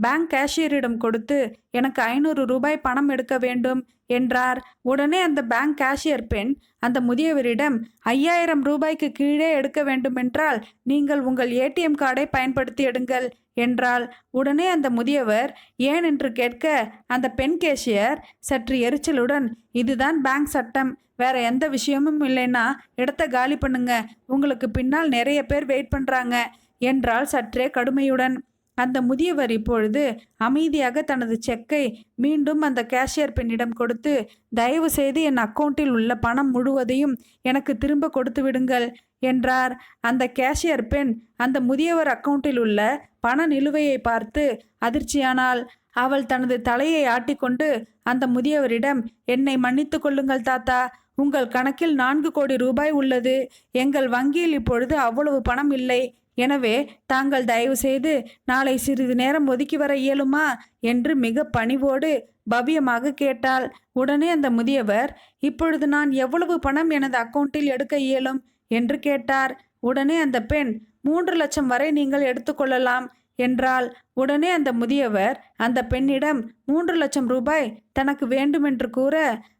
Bank கேஷியரிடம் கொடுத்து எனக்கு ஐநூறு ரூபாய் பணம் எடுக்க வேண்டும் என்றார். உடனே அந்த பேங்க் கேஷியர் பெண் அந்த முதியவரிடம் ஐயாயிரம் ரூபாய்க்கு கீழே எடுக்க வேண்டுமென்றால் நீங்கள் உங்கள் ஏடிஎம் கார்டை பயன்படுத்தி எடுங்கள் என்றால் உடனே அந்த முதியவர் ஏன் என்று கேட்க அந்த பெண் கேஷியர் சற்று எரிச்சலுடன் இதுதான் பேங்க் சட்டம் வேற எந்த விஷயமும் இல்லைன்னா இடத்த காலி பண்ணுங்க. உங்களுக்கு பின்னால் நிறைய பேர் வெயிட் பண்ணுறாங்க என்றால் சற்றே கடுமையுடன். அந்த முதியவர் இப்பொழுது அமைதியாக தனது செக்கை மீண்டும் அந்த கேஷியர் பெண்ணிடம் கொடுத்து தயவு செய்து என் அக்கௌண்ட்டில் உள்ள பணம் முழுவதையும் எனக்கு திரும்ப கொடுத்து விடுங்கள் என்றார். அந்த கேஷியர் பெண் அந்த முதியவர் அக்கௌண்ட்டில் உள்ள பண நிலுவையை பார்த்து அதிர்ச்சியானால் அவள் தனது தலையை ஆட்டிக்கொண்டு அந்த முதியவரிடம் என்னை மன்னித்து கொள்ளுங்கள் தாத்தா உங்கள் கணக்கில் நான்கு கோடி ரூபாய் உள்ளது எங்கள் வங்கியில் இப்பொழுது அவ்வளவு பணம் இல்லை எனவே தாங்கள் தயவு செய்து நாளை சிறிது நேரம் ஒதுக்கி வர இயலுமா? என்று மிக பணிவோடு பவ்யமாக கேட்டாள். உடனே அந்த முதியவர் இப்பொழுது நான் எவ்வளவு பணம் எனது அக்கவுண்டில் எடுக்க இயலும்? என்று கேட்டார். உடனே அந்த பெண் மூன்று லட்சம் வரை நீங்கள் எடுத்துக்கொள்ளலாம் என்றால் உடனே அந்த முதியவர் அந்த பெண்ணிடம் மூன்று லட்சம் ரூபாய் தனக்கு வேண்டுமென்று கூற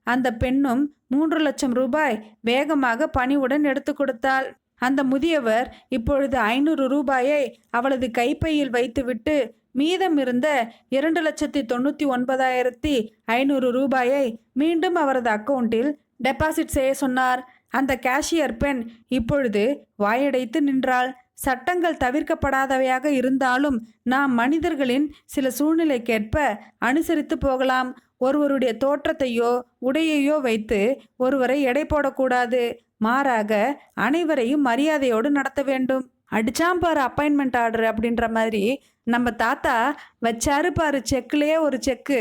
அந்த பெண்ணும் மூன்று லட்சம் ரூபாய் வேகமாக பணிவுடன் எடுத்து கொடுத்தாள். அந்த முதியவர் இப்பொழுது ஐநூறு ரூபாயை அவளது கைப்பையில் வைத்துவிட்டு மீதம் இருந்த இரண்டு லட்சத்தி தொண்ணூற்றி ஒன்பதாயிரத்தி ஐநூறு ரூபாயை மீண்டும் அவரது அக்கவுண்டில் டெபாசிட் செய்ய சொன்னார். அந்த கேஷியர் பெண் இப்பொழுது வாயடைத்து நின்றாள். சட்டங்கள் தவிர்க்கப்படாதவையாக இருந்தாலும் நாம் மனிதர்களின் சில சூழ்நிலைக்கேற்ப அனுசரித்து போகலாம். ஒருவருடைய தோற்றத்தையோ உடையையோ வைத்து ஒருவரை எடை போடக்கூடாது. மாறாக அனைவரையும் மரியாதையோடு நடத்த வேண்டும். அடிச்சாம் பாரு அப்பாயின்மெண்ட் ஆர்டர் அப்படின்ற மாதிரி நம்ம தாத்தா வச்சாரு பாரு செக்குலேயே ஒரு செக்கு.